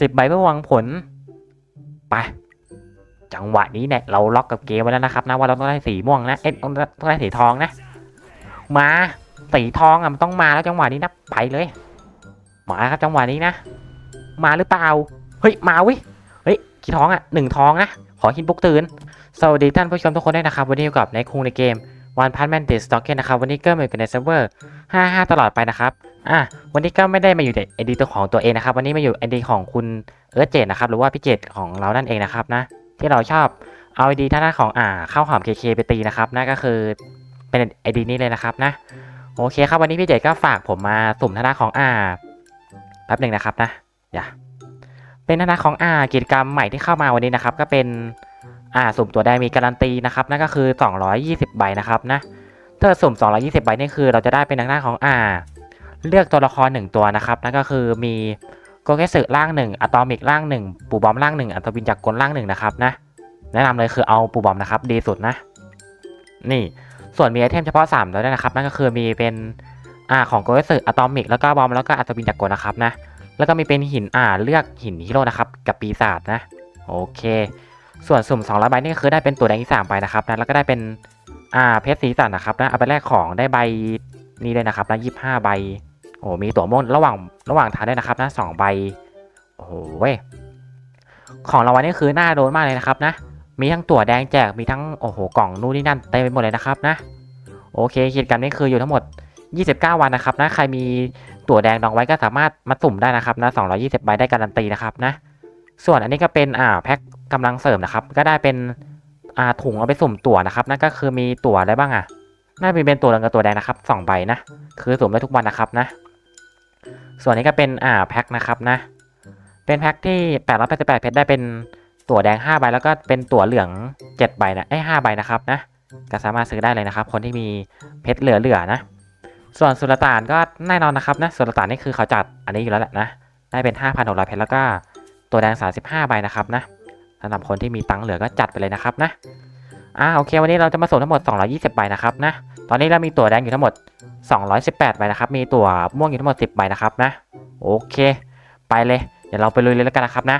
สิบใบเพื่อหวังผล ไป จังหวะนี้เนี่ยเราล็อกกับเกมไว้แล้วนะครับนะว่าเราต้องได้สีม่วงนะ เอ๊ะต้องต้องได้สีทองนะ มาสีทองอะมันต้องมาแล้วจังหวะนี้นะไปเลย มาครับจังหวะนี้นะ มาหรือเปล่า เฮ้ยมาเวิเฮ้ยกี่ทองอะหนึ่งทองนะ ขอคินปลุกตื่น สวัสดีท่านผู้ชมทุกคนด้วยนะครับ วันนี้อยู่กับในคุงในเกมวันพันแมนเดสต็อกเกนนะครับ วันนี้ก็มาอยู่กันในเซิร์ฟเวอร์ 55 ตลอดไปนะครับ อะวันนี้ก็ไม่ได้มาอยู่ในไอดีตัวของตัวเองนะครับ วันนี้มาอยู่ไอดีของคุณเอิร์ธเจดนะครับ หรือว่าพี่เจดของเรานั่นเองนะครับนะ ที่เราชอบเอาไอดีท่านาของอ่าข้าวหอมเคเคไปตีนะครับนั่นก็คือเป็นไอดีนี้เลยนะครับนะโอเคครับวันนี้พี่เจดก็ฝากผมมาสุ่มท่านาของอ่าแป๊บหนึ่งนะครับนะอย่าเป็นท่านาของอ่ากิจกรรมใหม่ที่เข้ามาวันนี้นะครับ ก็เป็นอ่าสุ่มตัวแดงมีการันตีนะครับนั่นก็คือ 220 ใบนะครับนะถ้าสุ่ม 220 ใบนี่คือเราจะได้เป็นทางด้านของอ่า เลือกตัวละครหนึ่งตัวนะครับนั่นก็คือมีโกเกสึร่างหนึ่งอะตอมิกร่างหนึ่งปูบอมร่างหนึ่งอัตวินจากกลร่างหนึ่งนะครับนะแนะนำเลยคือเอาปูบอมนะครับดีสุดนะ นี่ส่วนมีไอเทมเฉพาะ3ตัวด้วยนะครับนั่นก็คือมีเป็นอ่าของโกเกสึอะตอมิกแล้วก็บอมแล้วก็อัตวินจากกลนะครับนะแล้วก็มีเป็นหินอ่าเลือกหินฮีโร่นะครับกับปีศาจนะโอเค ส่วนสุ่ม200ใบนี่คือได้เป็นตัวแดงอีก3ใบนะครับนะแล้วก็ได้เป็นอ่าเพชรสีสันนะครับนะเอาไปแลกของได้ใบนี้เลยนะครับนะ25ใบ โอ้มีตั๋วม่วงระหว่างระหว่างทางด้วยนะครับนะสองใบ โอ้โหเว้ยของรางวัลนี่คือน่าโดนมากเลยนะครับนะ มีทั้งตั๋วแดงแจก มีทั้งโอ้โหกล่องนู่นนี่นั่นเต็มไปหมดเลยนะครับนะ โอเคกิจกรรมนี้คืออยู่ทั้งหมด 29 วันนะครับนะใครมีตั๋วแดงดองไว้ก็สามารถมาสุ่มได้นะครับนะ220 ใบได้การันตีนะครับนะ ส่วนอันนี้ก็เป็นอ่าแพ็คกำลังเสริมนะครับ ก็ได้เป็นอ่าถุงเอาไปสุ่มตั๋วนะครับนั่นก็คือมีตั๋วอะไรบ้างอะน่าจะเป็นตัวเหลืองกับตัวแดงนะครับสองใบนะ คือสุ่มได้ทุกวันนะครับนะ ส่วนนี้ก็เป็นอ่าแพ็คนะครับนะ เป็นแพ็คที่ 888เพชรได้เป็นตั๋วแดง 5 ใบ แล้วก็เป็นตั๋วเหลือง 7 ใบนะไอ้5ใบนะครับนะ ก็สามารถซื้อได้เลยนะครับ คนที่มีเพชรเหลือๆนะ ส่วนสุลต่านก็แน่นอนนะครับนะ สุลต่านนี่คือเขาจัดอันนี้อยู่แล้วแหละนะ ได้เป็น 5,600 เพชรแล้วก็ตัวแดง 35 ใบนะครับนะสำหรับคนที่มีตังค์เหลือก็จัดไปเลยนะครับนะ อ่าโอเค วันนี้เราจะมาส่งทั้งหมด 220ใบนะครับนะ ตอนนี้เรามีตั๋วแดงอยู่ทั้งหมด 218ใบนะครับ มีตั๋วม่วงอยู่ทั้งหมด 10ใบนะครับนะ โอเค ไปเลย เดี๋ยวเราไปลุยเลยแล้วกันนะครับนะ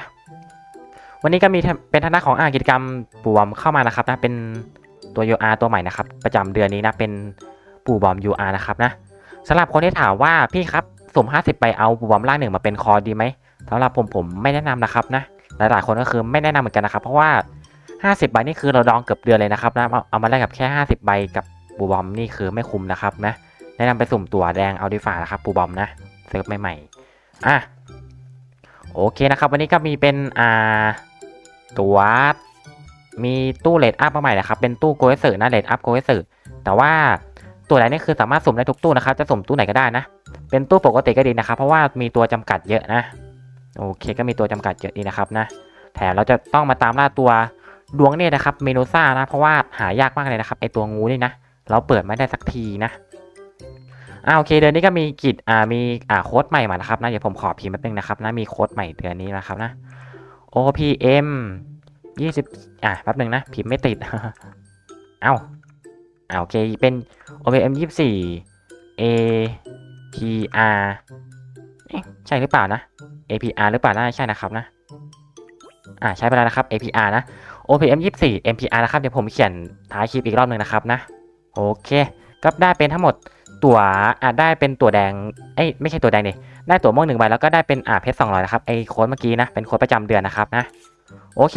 วันนี้ก็มีเป็นทางด้านของอ่างกิจกรรมปู่บอมเข้ามานะครับนะ เป็นตัว UR ตัวใหม่นะครับ ประจำเดือนนี้นะ เป็นปู่บอม UR นะครับนะสำหรับคนที่ถามว่าพี่ครับสุ่ม50ไปเอาปู่บอมล่างหนึ่งมาเป็นคอดีไหมสำหรับผมผมไม่แนะนำนะครับนะ หลายๆคนก็คือไม่แนะนำเหมือนกันนะครับ เพราะว่า 50ใบนี่คือเราดองเกือบเดือนเลยนะครับนะเอาเอามาแลกกับแค่ 50 ใบกับปูบอมนี่คือไม่คุ้มนะครับนะแนะนำไปสุ่มตั๋วแดงเอาดีฝ่านะครับปูบอมนะเซิร์ฟใหม่ๆอะโอเคนะครับวันนี้ก็มีเป็นอ่าตั๋วมีตู้เลดอัพมาใหม่นะครับเป็นตู้โกเอสืนะเลดอัพโกเอสืแต่ว่าตัวไหนนี่คือสามารถสุ่มได้ทุกตู้นะครับจะสุ่มตู้ไหนก็ได้นะ เป็นตู้ปกติก็ดีนะครับ เพราะว่ามีตัวจำกัดเยอะนะ โอเคก็มีตัวจำกัดเยอะดีนะครับนะ แถมเราจะต้องมาตามล่าตัว ดวงเนี่ยนะครับเมนูซ่านะเพราะว่าหายากมากเลยนะครับไอตัวงูนี่นะเราเปิดไม่ได้สักทีนะอ่าโอเคเดือนนี้ก็มีกิจอ่ามีอ่าโค้ดใหม่มานะครับนะเดี๋ยวผมขอพิมพ์แป๊บนึงนะครับนะมีโค้ดใหม่เดือนนี้นะครับนะ OPM 20อ่าแป๊บนึงนะพิมพ์ไม่ติด เอ้าอ่าโอเคเป็น OPM 24 APR ใช่หรือเปล่านะ APR หรือเปล่าน่าจะใช่นะครับนะอ่าใช้ไปแล้วนะครับ APR นะ OPM 24 MPR นะครับ เดี๋ยวผมเขียนท้ายคลิปอีกรอบหนึ่งนะครับนะ โอเค ก็ได้เป็นทั้งหมดตั๋วอ่าได้เป็นตั๋วแดงเอ้ไม่ใช่ตั๋วแดงดิได้ตั๋วม่วงหนึ่งใบแล้วก็ได้เป็นอ่าเพชรสองร้อยนะครับไอ้โค้ดเมื่อกี้นะเป็นโค้ดประจำเดือนนะครับนะโอเค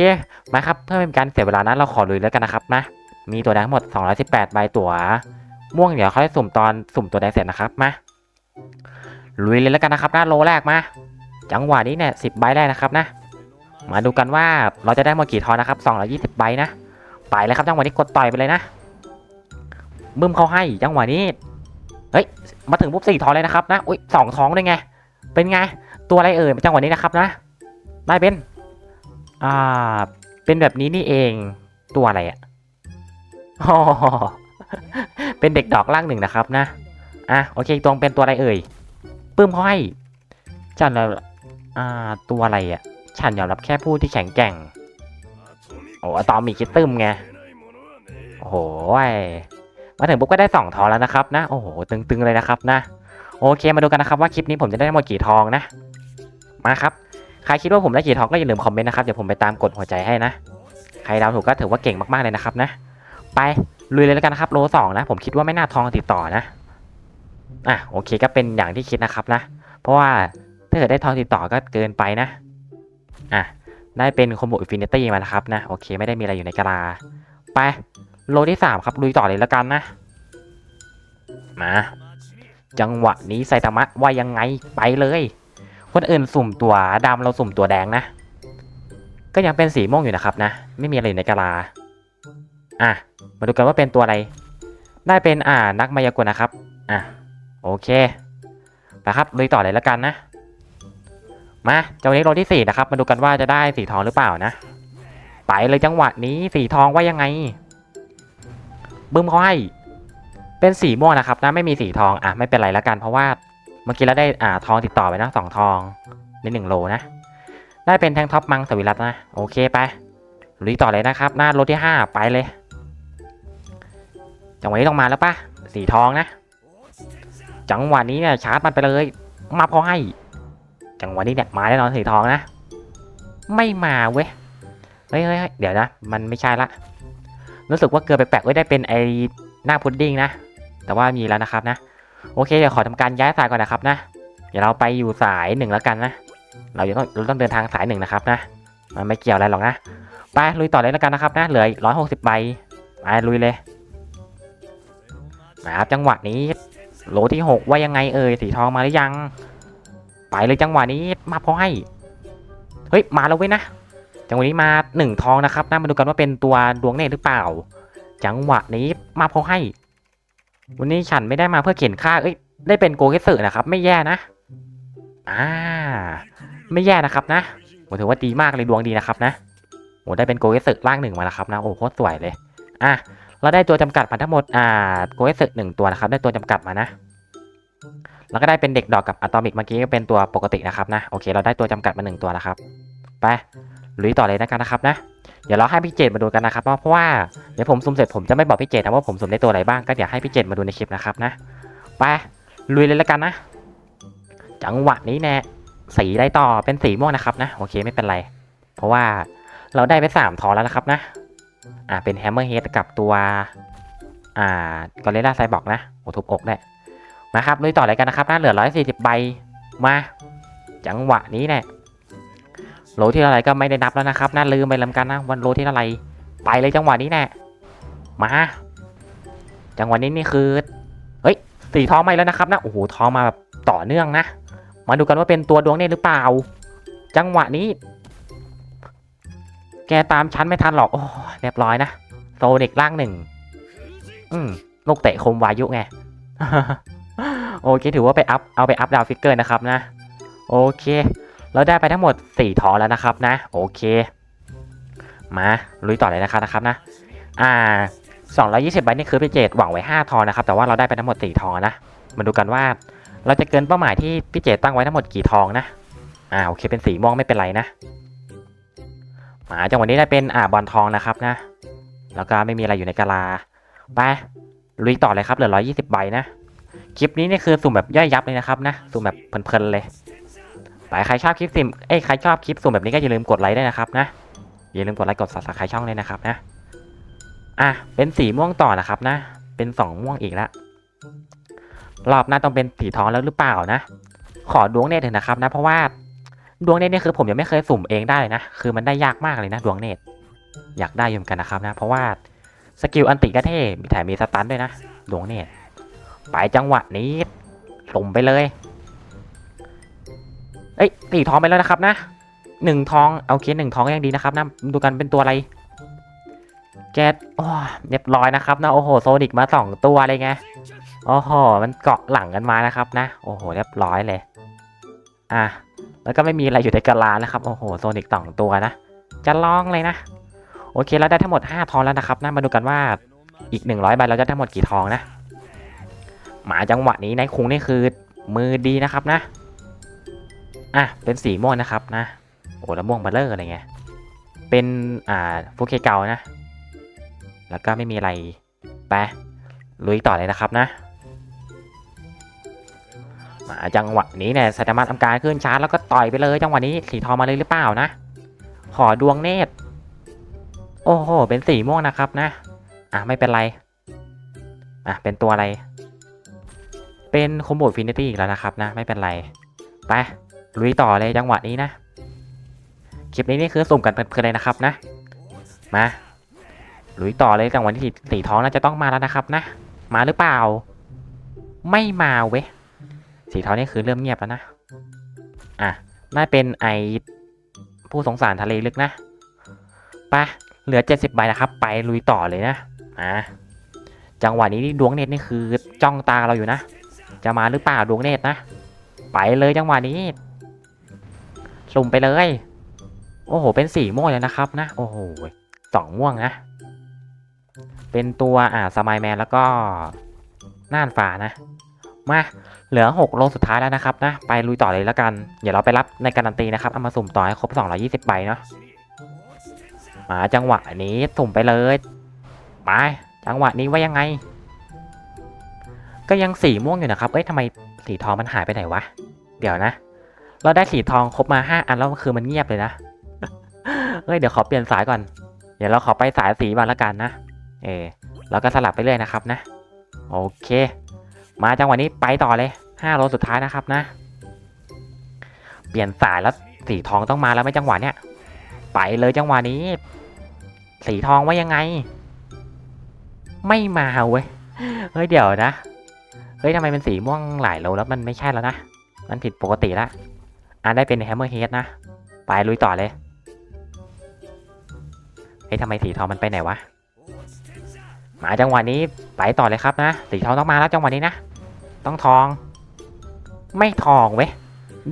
มาครับเพื่อเป็นการเสียเวลานะเราขอลุยแล้วกันนะครับนะมีตั๋วแดงทั้งหมด 218 ใบตั๋วม่วงเดี๋ยวเขาจะสุ่มตอนสุ่มตั๋วแดงเสร็จนะครับมาลุยเลยแล้วกันนะครับนะโลแรกมาจังหวะนี้เนี่ย10ใบแรกนะครับนะ มาดูกันว่าเราจะได้มดกี่ทอนนะครับ 220 ใบนะ ไปเลยครับจังหวะนี้กดต่อยไปเลยนะ บึ้มเขาให้จังหวะนี้ เฮ้ย มาถึงปุ๊บสี่ทอนเลยนะครับนะ อุ้ยสองท้องด้วยไง เป็นไง ตัวอะไรเอ่ยจังหวะนี้นะครับนะ ได้เป็น อ่า เป็นแบบนี้นี่เอง ตัวอะไรอะอ๋อเป็นเด็กดอกล่างหนึ่งนะครับนะ อะโอเคตรงเป็นตัวอะไรเอ่ยปึ้มเขาให้จันแล้วอ่าตัวอะไรอะ ฉันยอมรับแค่ผู้ที่แข็งแกร่ง โอ้อะตอมมีคิดตึมไง โอ้โหยมาถึงปุ๊บก็ได้สองทองแล้วนะครับนะ โอ้โห ตึงๆเลยนะครับนะ โอเค มาดูกันนะครับว่าคลิปนี้ผมจะได้หมดกี่ทองนะ มาครับ ใครคิดว่าผมได้กี่ทองก็อย่าลืมคอมเมนต์นะครับ เดี๋ยวผมไปตามกดหัวใจให้นะ ใครดาวถูกก็ถือว่าเก่งมากๆเลยนะครับนะ ไปลุยเลยแล้วกันนะครับ โลสองนะ ผมคิดว่าไม่น่าทองติดต่อนะ อะ โอเค ก็เป็นอย่างที่คิดนะครับนะ เพราะว่าถ้าเกิดได้ทองติดต่อก็เกินไปนะ อะ ได้เป็นคอมโบอินฟินิตี้มานะครับนะ โอเค ไม่ได้มีอะไรอยู่ในกะลา ไป โลที่สามครับลุยต่อเลยแล้วกันนะ มา จังหวะนี้ไซตามะว่ายังไงไปเลย คนอื่นสุ่มตัวดำเราสุ่มตัวแดงนะ ก็ยังเป็นสีม่วงอยู่นะครับนะ ไม่มีอะไรอยู่ในกะลา อะ มาดูกันว่าเป็นตัวอะไร ได้เป็นอ่านักมายากลนะครับ อะ โอเคไปครับลุยต่อเลยแล้วกันนะ มาเจ้านี้โลที่สี่นะครับ มาดูกันว่าจะได้สีทองหรือเปล่านะ ไปเลยจังหวะนี้สีทองว่ายังไง บึ้มเขาให้ เป็นสีม่วงนะครับนะไม่มีสีทองอะไม่เป็นไรแล้วกัน เพราะว่าเมื่อกี้เราได้อ่าทองติดต่อไปนะสองทองในหนึ่งโลนะ ได้เป็นแทงท็อปมังสวิรัตนะ โอเคไปลุยต่อเลยนะครับ หน้าโลที่ห้าไปเลยจังหวะนี้ต้องมาแล้วปะสีทองนะ จังหวะนี้เนี่ยชาร์จมันไปเลยมาพอให้ จังหวะนี้เนี่ยมาแน่นอนสีทองนะ ไม่มาเว้ย เฮ้ยเฮ้ยเดี๋ยวนะ มันไม่ใช่ละ รู้สึกว่าเกินไปแปลกๆเว้ได้เป็นไอ้หน้าพุดดิ้งนะ แต่ว่ามีแล้วนะครับนะ โอเคเดี๋ยวขอทำการย้ายสายก่อนนะครับนะ เดี๋ยวเราไปอยู่สายหนึ่งแล้วกันนะ เราจะต้องเราต้องเดินทางสายหนึ่งนะครับนะ มันไม่เกี่ยวอะไรหรอกนะ ไปลุยต่อเลยแล้วกันนะครับนะ เหลือร้อยหกสิบใบไปลุยเลยนะครับจังหวะนี้โหลที่หกว่ายังไงเอ่ยสีทองมาหรือยัง ไปเลยจังหวะนี้มาพอให้ เฮ้ยมาแล้วเว้ยนะ จังหวะนี้มาหนึ่งทองนะครับนะมาดูกันว่าเป็นตัวดวงเนตรหรือเปล่า จังหวะนี้มาพอให้ วันนี้ฉันไม่ได้มาเพื่อเขียนค่า เอ้ยได้เป็นโกเกสึนะครับ ไม่แย่นะ อ่า ไม่แย่นะครับนะผมถือว่าดีมากเลยดวงดีนะครับนะโอ้ได้เป็นโกเกสึร่างหนึ่งมาแล้วครับนะโอ้โคตรสวยเลยอะเราได้ตัวจำกัดมาทั้งหมดอ่าโกเกสึหนึ่งตัวนะครับ ได้ตัวจำกัดมานะ แล้วก็ได้เป็นเด็กดอกกับอะตอมิกเมื่อกี้ก็เป็นตัวปกตินะครับนะโอเค เราได้ตัวจำกัดมาหนึ่งตัวแล้วครับไปลุยต่อเลยนะกันนะครับนะเดี๋ยวเราให้พี่เจดมาดูกันนะครับเพราะว่าเดี๋ยวผมสุ่มเสร็จผมจะไม่บอกพี่เจดนะว่าผมสุ่มได้ตัวอะไรบ้างก็เดี๋ยวให้พี่เจดมาดูในคลิปนะครับนะไปลุยเลยแล้วกันนะ จังหวะนี้แน่สีได้ต่อเป็นสีม่วงนะครับนะโอเคไม่เป็นไร เพราะว่าเราได้ไปสามทอแล้วนะครับนะอ่าเป็นแฮมเมอร์เฮดกับตัวอ่ากอริลลาไซบอกนะโอ้ทุบอกได้ มาครับลุยต่อเลยกันนะครับนะเหลือร้อยสี่สิบใบมา จังหวะนี้แน่โลที่เท่าไรก็ไม่ได้นับแล้วนะครับน่าลืมไปลำกันนะวันโลที่เท่าไรไปเลยจังหวะนี้แน่มา จังหวะนี้นี่คือเฮ้ยสีทองไม่แล้วนะครับนะโอ้โหทองมาแบบต่อเนื่องนะมาดูกันว่าเป็นตัวดวงเนตรหรือเปล่า จังหวะนี้ แกตามชั้นไม่ทันหรอกโอ้เรียบร้อยนะโซนิกล่างหนึ่งอืมลูกเตะคมวายุไง โอเค ถือว่าไปอัพเอาไปอัพดาวฟิกเกอร์นะครับนะ โอเค เราได้ไปทั้งหมด4ทองแล้วนะครับนะ โอเค มาลุยต่อเลยนะครับนะครับนะ อ่า 220ใบนี่คือพี่เจดหวังไว้ 5 ทองนะครับ แต่ว่าเราได้ไปทั้งหมด 4 ทองนะ มาดูกันว่า เราจะเกินเป้าหมายที่พี่เจดตั้งไว้ทั้งหมดกี่ทองนะ อ่า โอเค เป็นสีม่วงไม่เป็นไรนะ มาจังหวะนี้ได้เป็นอ่าบอลทองนะครับนะ แล้วก็ไม่มีอะไรอยู่ในกะลา ไป ลุยต่อเลยครับ เหลือ 120 ใบนะ คลิปนี้นี่คือสุ่มแบบย่อยยับเลยนะครับนะ สุ่มแบบเพลินๆเลยไปใครชอบคลิปสิมเอ้ยใครชอบคลิปสุ่มแบบนี้ก็อย่าลืมกดไลค์ด้วยนะครับนะ อย่าลืมกดไลค์กด subscribe ช่องด้วยนะครับนะ อะ เป็นสีม่วงต่อนะครับนะ เป็นสองม่วงอีกแล้วรอบหน้าต้องเป็นสีทองแล้วหรือเปล่านะ ขอดวงเนตรเถอะนะครับนะ เพราะว่าดวงเนตรเนี่ยคือผมยังไม่เคยสุ่มเองได้เลยนะ คือมันได้ยากมากเลยนะดวงเนตรอยากได้ยู่เหมือนกันนะครับนะ เพราะว่าสกิลอันติก็เท่มีแถมมีสตันด้วยนะ ดวงเนตร ไปจังหวะนี้สุ่มไปเลย เอ้ยสีทองไปแล้วนะครับนะหนึ่งทองโอเคหนึ่งทองก็ยังดีนะครับนะดูกันเป็นตัวอะไรแกสโอ้เรียบร้อยนะครับนะโอ้โหโซนิกมาสองตัวเลยไงโอ้โหมันเกาะหลังกันมานะครับนะโอ้โหเรียบร้อยเลย อะแล้วก็ไม่มีอะไรอยู่ในกะลานะครับโอ้โหโซนิกสองตัวนะจะลองเลยนะ โอเคเราได้ทั้งหมด 5 ทองแล้วนะครับนะมาดูกันว่าอีก 100ใบเราจะทั้งหมดกี่ทองนะ หมาจังหวะนี้นายคุงนี่คือมือดีนะครับนะ อะ เป็นสีม่วงนะครับนะ โอ้แล้วม่วงเบลเลอร์อะไรเงี้ย เป็นอ่าฟูเคเก่านะ แล้วก็ไม่มีอะไรไปลุยต่อเลยนะครับนะมาจังหวะนี้เนี่ยสามารถทำการขึ้นชาร์จแล้วก็ต่อยไปเลย จังหวะนี้สีทองมาเลยหรือเปล่านะ ขอดวงเนตร โอ้โห เป็นสีม่วงนะครับนะ อะไม่เป็นไร อะเป็นตัวอะไร เป็นคอมโบฟินิตี้อีกแล้วนะครับนะ ไม่เป็นไร ไป ลุยต่อเลยจังหวะนี้นะ คลิปนี้นี่คือสุ่มกันเพลินๆเลยนะครับนะ มาลุยต่อเลยจังหวะที่สีท้องน่าจะต้องมาแล้วนะครับนะ มาหรือเปล่า ไม่มาเว้ยสีท้องนี่คือเริ่มเงียบแล้วนะอะน่าเป็นไอผู้สงสารทะเลลึกนะไปเหลือ 70ใบนะครับ ไปลุยต่อเลยนะอะจังหวะนี้นี่ดวงเนตรนี่คือจ้องตาเราอยู่นะ จะมาหรือเปล่าดวงเนตรนะ ไปเลยจังหวะนี้ สุ่มไปเลย โอ้โห เป็นสีม่วงเลยนะครับนะ โอ้โหสองม่วงนะ เป็นตัวอ่าสมายแมนแล้วก็น่านฟ้านะ มาเหลือ 6 โลสุดท้ายแล้วนะครับนะ ไปลุยต่อเลยแล้วกัน เดี๋ยวเราไปรับในการันตีนะครับเอามาสุ่มต่อให้ครบ 220ใบเนาะมาจังหวะนี้สุ่มไปเลย ไป จังหวะนี้ว่ายังไง ก็ยังสีม่วงอยู่นะครับ เอ้ยทำไมสีทองมันหายไปไหนวะ เดี๋ยวนะ เราได้สีทองครบมา5อันแล้วคือมันเงียบเลยนะ เอ้ยเดี๋ยวขอเปลี่ยนสายก่อน เดี๋ยวเราขอไปสายสีบ้างละกันนะ เออแล้วก็สลับไปเรื่อยนะครับนะ โอเค มาจังหวะนี้ไปต่อเลย5โลสุดท้ายนะครับนะ เปลี่ยนสายแล้วสีทองต้องมาแล้วไหมจังหวะเนี้ย ไปเลยจังหวะนี้ สีทองว่ายังไง ไม่มาเว้ย เฮ้ยเดี๋ยวนะ เฮ้ยทำไมเป็นสีม่วงหลายโลแล้วมันไม่ใช่แล้วนะ มันผิดปกติละอ่านได้เป็นแฮมเมอร์เฮดนะ ไปลุยต่อเลย เฮ้ยทำไมสีทองมันไปไหนวะ มาจังหวะนี้ไปต่อเลยครับนะ สีทองต้องมาแล้วจังหวะนี้นะ ต้องทอง ไม่ทองเว้ย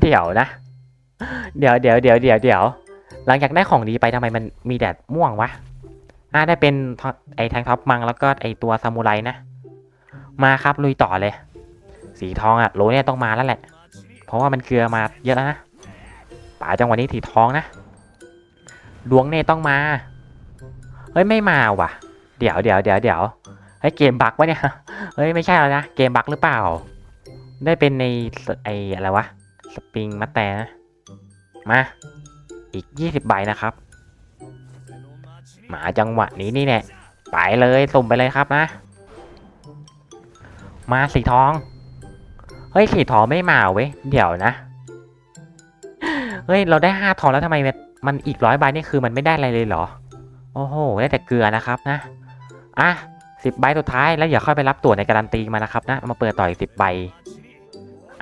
เดี๋ยวนะ เดี๋ยวเดี๋ยวเดี๋ยวเดี๋ยวเดี๋ยว หลังจากได้ของดีไปทำไมมันมีแดดม่วงวะอ่าได้เป็นท็อปไอแทงท็อปมังแล้วก็ไอ้ตัวซามูไรนะ มาครับลุยต่อเลย สีทองอะโลเนี่ยต้องมาแล้วแหละ เพราะว่ามันเกลือมาเยอะแล้วนะป่าจังหวะนี้สีทองนะดวงเน่ต้องมา เฮ้ยไม่มาว่ะ เดี๋ยวเดี๋ยวเดี๋ยวเดี๋ยวเฮ้ยเกมบักวะเนี่ย เฮ้ยไม่ใช่แล้วนะ เกมบักหรือเปล่า ได้เป็นในไออะไรวะ สปริงมัตแต่นะ มา อีก 20 ใบนะครับ หมาจังหวะนี้นี่แน่ไปเลยสุ่มไปเลยครับนะ มาสีทอง เฮ้ยสีทองไม่มาเว้ย เดี๋ยวนะ เฮ้ยเราได้ห้าทองแล้วทำไมมันอีกร้อยใบนี่คือมันไม่ได้อะไรเลยเหรอ โอ้โหได้แต่เกลือนะครับนะ อะสิบใบสุดท้ายแล้วอย่าค่อยไปรับตั๋วในการันตีมานะครับนะ มาเปิดต่ออีกสิบใบ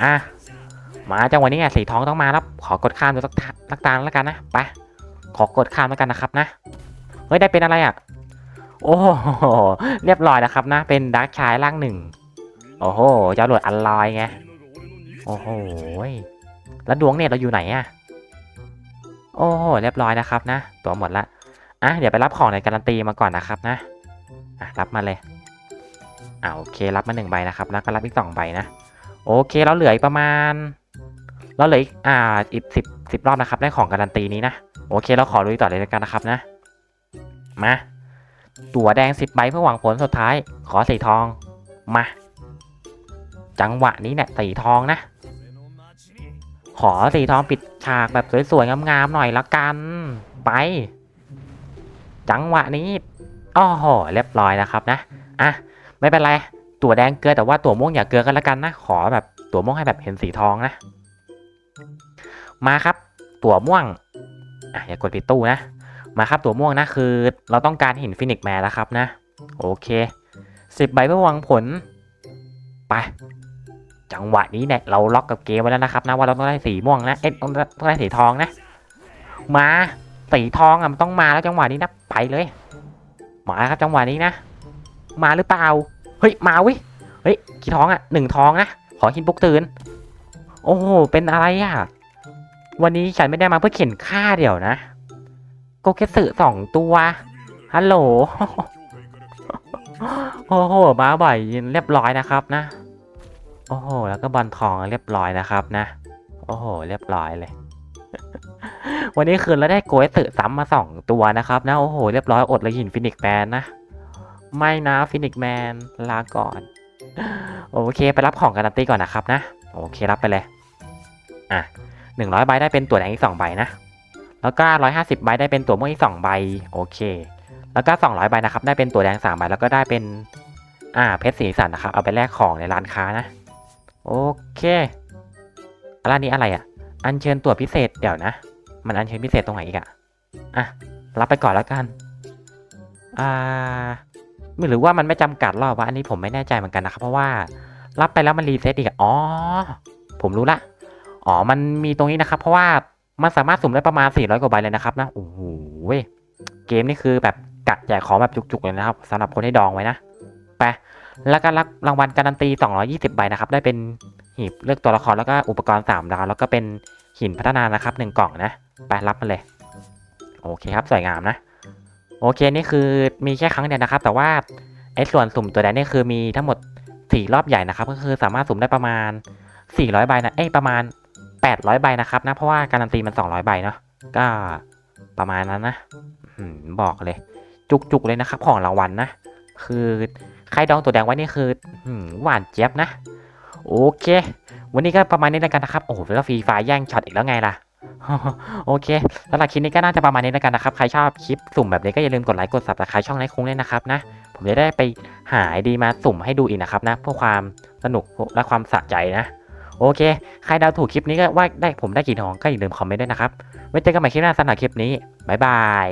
อะ มาจังหวะนี้สีทองต้องมาแล้วขอกดข้ามดูสักสักตาแล้วกันนะไปขอกดข้ามแล้วกันนะครับนะ เฮ้ยได้เป็นอะไรอะ โอ้โหเรียบร้อยนะครับนะ เป็นดาร์กชายร่างหนึ่ง โอ้โหเจ้าหลวดอันลอยไง โอ้โห แล้วดวงเนี่ยเราอยู่ไหนอะโอ้โห เรียบร้อยนะครับนะ ตัวหมดละ อะ เดี๋ยวไปรับของในการันตีมาก่อนนะครับนะ อะ รับมาเลยอ่าโอเค รับมาหนึ่งใบนะครับ แล้วก็รับอีกสองใบนะ โอเค เราเหลืออีกประมาณ เราเหลืออีก อ่า อีกสิบสิบรอบนะครับ ได้ของการันตีนี้นะ โอเค เราขอลุยต่อเลยกันนะครับนะ มา ตั๋วแดงสิบใบเพื่อหวังผลสุดท้าย ขอสีทอง มา จังหวะนี้เนี่ยสีทองนะ ขอสีทองปิดฉากแบบสวยๆงามๆหน่อยละกัน ไป จังหวะนี้อ้อโหเรียบร้อยนะครับนะอะไม่เป็นไรตัวแดงเกลือแต่ว่าตัวม่วงอย่าเกลือกันละกันนะ ขอแบบตัวม่วงให้แบบเห็นสีทองนะ มาครับ ตัวม่วงอะอย่ากดปิดตู้นะ มาครับตัวม่วงนะคือ เราต้องการเห็นฟินิกแมนแล้วครับนะ โอเคสิบใบเพื่อหวังผล ไป จังหวะนี้เนี่ยเราล็อกกับเกมไว้แล้วนะครับนะว่าเราต้องได้สีม่วงนะเอ๊ะต้องต้องได้สีทองนะ มาสีทองอะมันต้องมาแล้วจังหวะนี้นะไปเลยมาครับจังหวะนี้นะ มาหรือเปล่าเฮ้ยมาวิเฮ้ยกี่ทองอะหนึ่งทองนะขอหินปลุกตื่นโอ้โหเป็นอะไรอะวันนี้ฉันไม่ได้มาเพื่อเข็นค่าเดี๋ยวนะโกเกสึสองตัวฮัลโหลโอ้โหมาบ่อยเรียบร้อยนะครับนะ โอ้โห แล้วก็บอลทองเรียบร้อยนะครับนะ โอ้โห เรียบร้อยเลย วันนี้คืนเราได้โกเอสึซ้ำมาสองตัวนะครับ นะ โอ้โห เรียบร้อยอดเลยหินฟินิกแมนนะ ไม่นะฟินิกแมนลาก่อน โอเค ไปรับของการันตีก่อนนะครับนะ โอเครับไปเลย อะหนึ่งร้อยใบได้เป็นตัวแดงอีกสองใบนะ แล้วก็ร้อยห้าสิบใบได้เป็นตัวม่วงอีกสองใบ โอเค แล้วก็สองร้อยใบนะครับ ได้เป็นตัวแดงสามใบ แล้วก็ได้เป็น อ่า เพชรสีสันนะครับ เอาไปแลกของในร้านค้านะ โอเคร้านนี้อะไรอะ อัญเชิญตัวพิเศษเดี๋ยวนะ มันอัญเชิญพิเศษตรงไหนอีกอะ อะ รับไปก่อนแล้วกัน อ่าไม่รู้ว่ามันไม่จำกัดรอบว่าอันนี้ผมไม่แน่ใจเหมือนกันนะครับ เพราะว่ารับไปแล้วมันรีเซ็ตอีกอ๋อ ผมรู้ละ อ๋อ มันมีตรงนี้นะครับ เพราะว่ามันสามารถสุ่มได้ประมาณ 400 กว่าใบเลยนะครับนะโอ้โหเว้ยเกมนี่คือแบบกะแจกของแบบจุกๆเลยนะครับสำหรับคนที่ดองไว้นะ ไป แล้วก็รับรางวัลการันตี 220 ใบนะครับ ได้เป็นหีบเลือกตัวละครแล้วก็อุปกรณ์ 3 ดาว แล้วก็เป็นหินพัฒนานะครับหนึ่งกล่องนะ ไปรับมาเลย โอเคครับ สวยงามนะ โอเคนี่คือมีแค่ครั้งเดียวนะครับ แต่ว่าไอ้ส่วนสุ่มตัวแดงนี่คือมีทั้งหมด 4 รอบใหญ่นะครับ ก็คือสามารถสุ่มได้ประมาณ 400 ใบนะ เอ้ยประมาณ 800 ใบนะครับนะ เพราะว่าการันตีมัน 200 ใบเนาะ ก็ประมาณนั้นนะบอกเลย จุกๆเลยนะครับ ของรางวัลนะ คือ ใครดองตัวแดงไว้นี่คืออืมหวานเจี๊ยบนะ โอเค วันนี้ก็ประมาณนี้แล้วกันนะครับ โอ้โหแล้วฟรีไฟแย่งช็อตอีกแล้วไงล่ะโอเคสำหรับคลิปนี้ก็น่าจะประมาณนี้แล้วกันนะครับ ใครชอบคลิปสุ่มแบบนี้ก็อย่าลืมกดไลค์ กด subscribe ช่องไลค์คุ้งด้วยนะครับนะ ผมจะได้ไปหาไอดีมาสุ่มให้ดูอีกนะครับนะ เพื่อความสนุกและความสะใจนะ โอเค ใครเดาถูกคลิปนี้ก็ว่าได้ผมได้กี่ทองก็อย่าลืมคอมเมนต์ด้วยนะครับ ไว้เจอกันใหม่คลิปหน้าสำหรับคลิปนี้ บ๊ายบาย